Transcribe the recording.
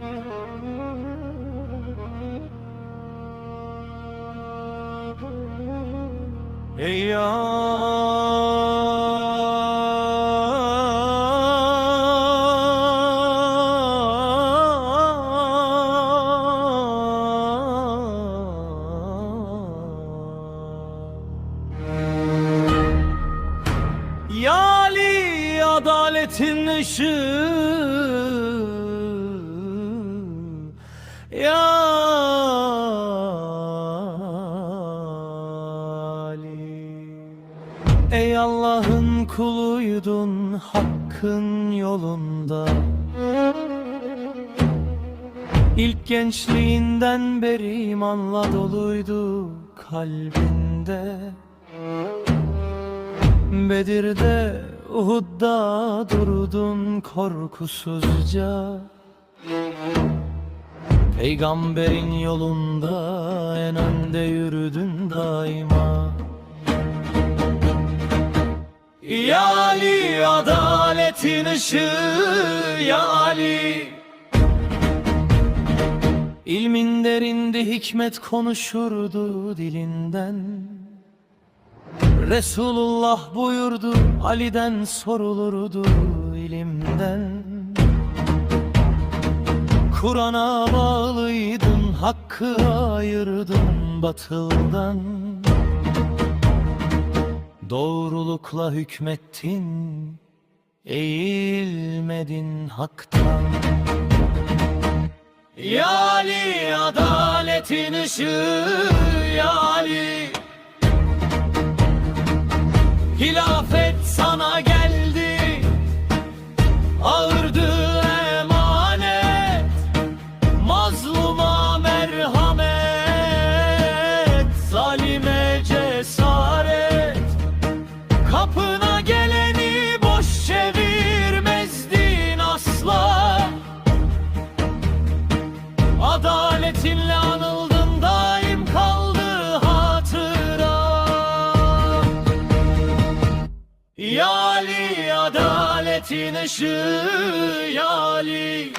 Ey Yali adaletin ışığı Yali Ey Allah'ın kuluydun hakkın yolunda. İlk gençliğinden beri imanla doluydu kalbinde. Bedir'de Uhud'da durdun korkusuzca Peygamberin yolunda en önde yürüdün daima. Ya Ali adaletin ışığı Ya Ali. İlmin derindi hikmet konuşurdu dilinden. Resulullah buyurdu Ali'den sorulurdu ilimden Kur'an'a bağlıydın hakkı ayırdın batıldan. Doğrulukla hükmettin eğilmedin haktan. Ya Ali adaletin ışığı Ya Ali Adaletin ışığı Ali